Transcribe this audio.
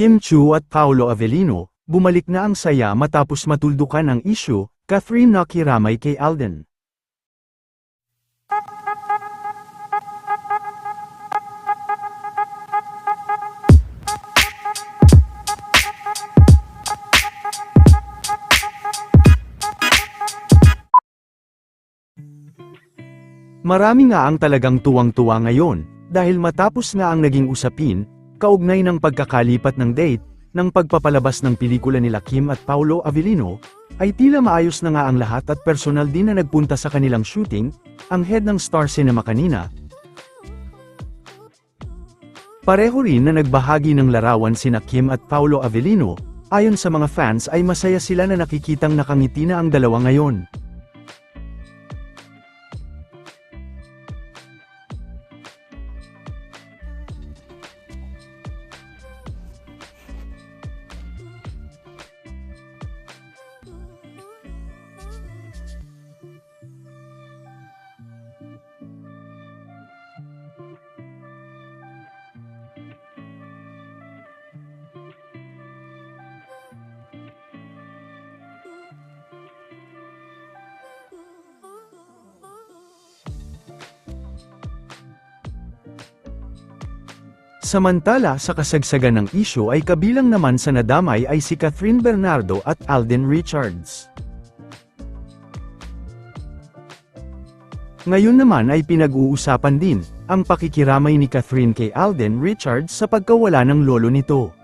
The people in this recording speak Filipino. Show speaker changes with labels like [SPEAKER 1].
[SPEAKER 1] Kim Chu at Paolo Avellino, bumalik na ang saya matapos matuldukan ang issue, Catherine nakiramay kay Alden. Marami nga ang talagang tuwang-tuwa ngayon, dahil matapos nga ang naging usapin, kaugnay ng pagkakalipat ng date, ng pagpapalabas ng pelikula nila Kim at Paolo Avellino, ay tila maayos na nga ang lahat at personal din na nagpunta sa kanilang shooting, ang head ng Star Cinema kanina. Pareho rin na nagbahagi ng larawan sina Kim at Paolo Avellino, ayon sa mga fans ay masaya sila na nakikitang nakangiti na ang dalawa ngayon. Samantala sa kasagsagan ng isyu ay kabilang naman sa nadamay ay si Catherine Bernardo at Alden Richards. Ngayon naman ay pinag-uusapan din, ang pakikiramay ni Catherine kay Alden Richards sa pagkawala ng lolo nito.